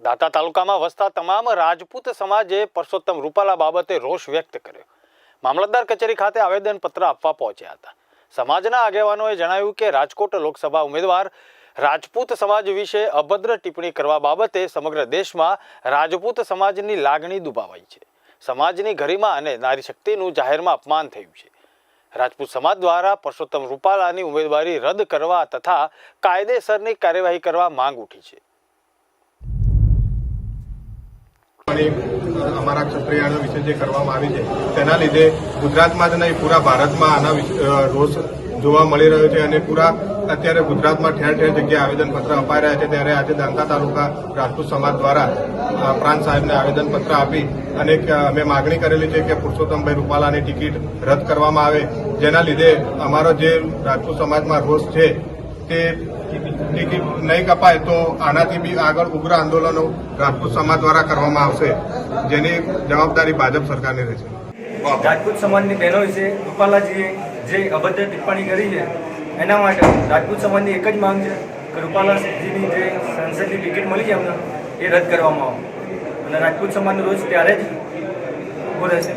દાતા તાલુકામાં વસતા તમામ રાજપૂત સમાજે પરસોત્તમ રૂપાલા બાબતે રોષ વ્યક્ત કર્યો. મામલતદાર કચેરી ખાતે આવેદનપત્ર આપવા પહોંચ્યા હતા. સમાજના આગેવાનોએ જણાવ્યું કે રાજકોટ લોકસભા ઉમેદવાર રાજપૂત સમાજ વિશે અભદ્ર ટિપ્પણી કરવા બાબતે સમગ્ર દેશમાં રાજપૂત સમાજની લાગણી દુભાવાઈ છે. સમાજની ગરિમા અને નારી શક્તિનું જાહેરમાં અપમાન થયું છે. રાજપૂત સમાજ દ્વારા પરસોત્તમ રૂપાલાની ઉમેદવારી રદ કરવા તથા કાયદેસરની કાર્યવાહી કરવા માંગ ઉઠી છે. ટિપ્પણી અમારા ક્ષત્રિયાણો વિશે જે કરવામાં આવી છે, તેના લીધે ગુજરાતમાં જ નહીં, પૂરા ભારતમાં આના રોષ જોવા મળી રહ્યો છે અને પૂરા અત્યારે ગુજરાતમાં ઠેર ઠેર જગ્યાએ આવેદનપત્ર અપાઈ રહ્યા છે. ત્યારે આજે દાંતા તાલુકા રાજપૂત સમાજ દ્વારા પ્રાંત સાહેબને આવેદનપત્ર આપી અને અમે માગણી કરેલી છે કે પુરુષોત્તમભાઈ રૂપાલાની ટિકિટ રદ કરવામાં આવે. જેના લીધે અમારો જે રાજપૂત સમાજમાં રોષ છે, તે ટિકિટ નહીં કપાય તો આનાથી બી આગળ ઉગ્ર આંદોલનો રાજપૂત સમાજ દ્વારા કરવામાં આવશે, જેની જવાબદારી ભાજપ સરકારની રહેશે. રાજપૂત સમાજની બહેનો વિશે રૂપાલાજીએ જે અભદ્ર ટિપ્પણી કરી છે, એના માટે રાજપૂત સમાજની એક જ માંગ છે કે રૂપાલાજીની જે સંસદની ટિકિટ મળી છે એમને એ રદ કરવામાં આવે. અને રાજપૂત સમાજનો રોજ ત્યારે જ ઊભો રહેશે.